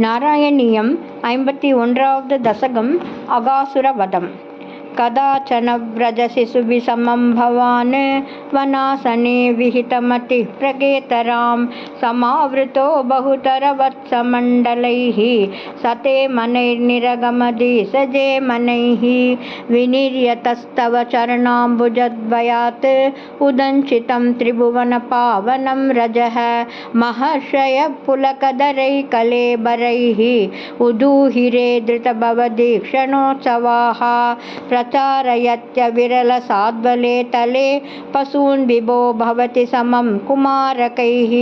நாராயணியம் ஐம்பத்தி ஒன்றாவது தசகம் அகாசுர வதம் கதாச்சன விரஜசிசுபி சமம் பவான் वनासने विहितमतिः प्रगेतरां समावृतो बहुतरवत्समण्डलैः। सते मनैर्निरगमदि सजे मनैः। विनिर्यतस्तव चरणाम्बुजद्वयात्। उदञ्चितं त्रिभुवनपावनं रजः। महर्षयपुलकदरैकलेबरैः। उदूहिरे धृतभवदीक्षणोत्सवाः प्रचारयत्यविरलसाद्वले तले पशून् विभो भवति समं कुमारकैः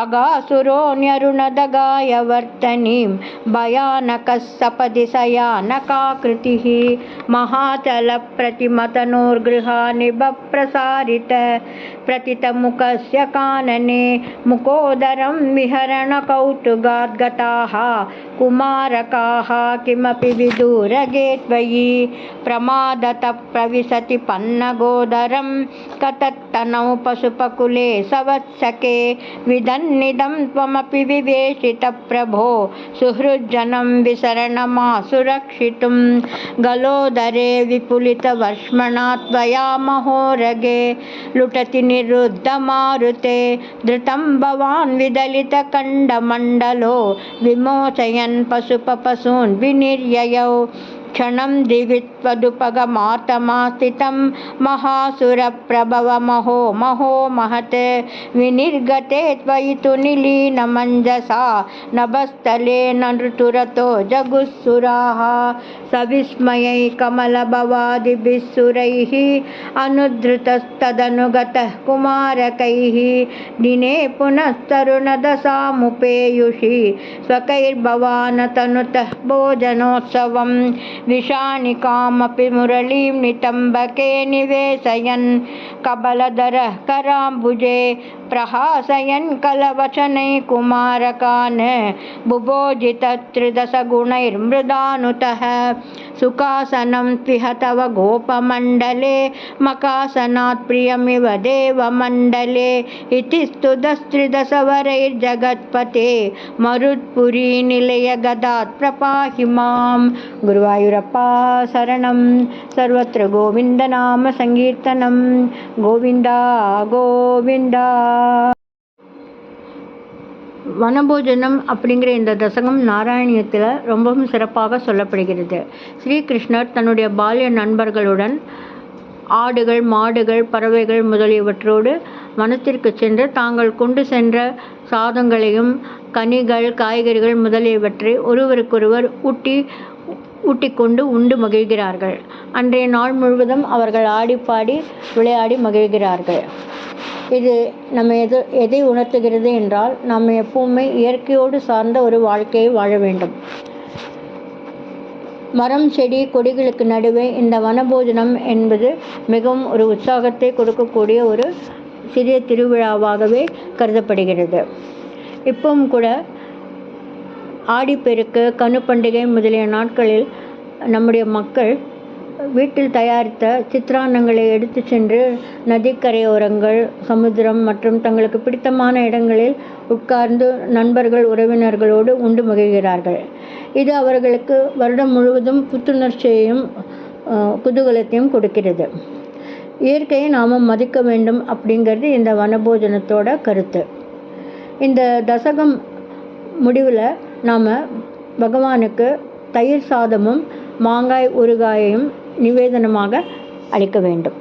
अगासुरोऽन्यरुणदगाय वर्तनीं भयानकः सपदि शयानकाकृतिः महाचलप्रतिमतनोर्गृहाणि बप्रसारित प्रतितमुखस्य कानने मुकोदरं विहरणकौतुकाद्गताः कुमारकाः किमपि विदूरगे त्वयि प्रमादतः प्रविशति पन्नगोदरं कतत्तनौ पशुपकुले सवत्सके विदन्निदं त्वमपि विवेशितप्रभो सुहृज्जनं विसरणमासुरक्षितुं। गलोदरे विपुलितवर्ष्मणा त्वया महोरगे लुटति निरुद्धमारुते। धृतं भवान् विदलितकण्डमण्डलो विमोचयन् पशुपपशून् विनिर्ययौ क्षणं दिवि त्वदुपगमातमास्थितं महासुरप्रभवमहो महो महत् विनिर्गते त्वयि तु निलीनमञ्जसा नभस्थले न ऋतुरतो जगुःसुराः सविस्मयै कमलभवादिभिः सुरैः अनुद्धृतस्तदनुगतः कुमारकैः दिने पुनस्तरुणदशामुपेयुषि स्वकैर्भवान् तनुतः भोजनोत्सवं विषाणिकामपि मुरलीं नितम्बके निवेशयन् कबलधरः कराम्बुजे प्रहासयन् कलवचनैः कुमारकान् बुभोजितत्रिदशगुणैर्मृदानुतः सुखासनं त्विह तव गोपमण्डले मकासनात् प्रियमिव देवमण्डले। इति स्तुतस्त्रिदशवरैर्जगत्पते मरुत्पुरी निलयगदात् प्रपाहि मां गुरुवायुरप्पा शरणं सर्वत्र गोविन्दनामसङ्कीर्तनं गोविन्दा गोविन्दा வனபோஜனம் அப்படிங்கிற இந்த தசகம் நாராயணியத்தில் ரொம்பவும் சிறப்பாக சொல்லப்படுகிறது. ஸ்ரீகிருஷ்ணர் தன்னுடைய பால்ய நண்பர்களுடன் ஆடுகள் மாடுகள் பறவைகள் முதலியவற்றோடு வனத்திற்கு சென்று தாங்கள் கொண்டு சென்ற சாதங்களையும் கனிகள் காய்கறிகள் முதலியவற்றை ஒருவருக்கொருவர் ஊட்டி ஊட்டிக்கொண்டு உண்டு மகிழ்கிறார்கள். அன்றைய நாள் முழுவதும் அவர்கள் ஆடிப்பாடி விளையாடி மகிழ்கிறார்கள். இது நம்ம எது எதை உணர்த்துகிறது என்றால் நம்ம எப்பவுமே இயற்கையோடு சார்ந்த ஒரு வாழ்க்கையை வாழ வேண்டும். மரம் செடி கொடிகளுக்கு நடுவே இந்த வனபோஜனம் என்பது மிகவும் ஒரு உற்சாகத்தை கொடுக்கக்கூடிய ஒரு சிறிய திருவிழாவாகவே கருதப்படுகிறது. இப்பவும் கூட ஆடிப்பெருக்கு கனு பண்டிகை முதலிய நாட்களில் நம்முடைய மக்கள் வீட்டில் தயாரித்த சித்திரான்னங்களை எடுத்து சென்று நதிக்கரையோரங்கள் சமுத்திரம் மற்றும் தங்களுக்கு பிடித்தமான இடங்களில் உட்கார்ந்து நண்பர்கள் உறவினர்களோடு உண்டு மகிழ்கிறார்கள். இது அவர்களுக்கு வருடம் முழுவதும் புத்துணர்ச்சியையும் குதூகலத்தையும் கொடுக்கிறது. இயற்கையை நாம் மதிக்க வேண்டும் அப்படிங்கிறது இந்த வனபோஜனத்தோட கருத்து. இந்த தசகம் முடிவில் நாம் பகவானுக்கு தயிர் சாதமும் மாங்காய் ஊறுகாயையும் நிவேதனமாக அளிக்க வேண்டும்.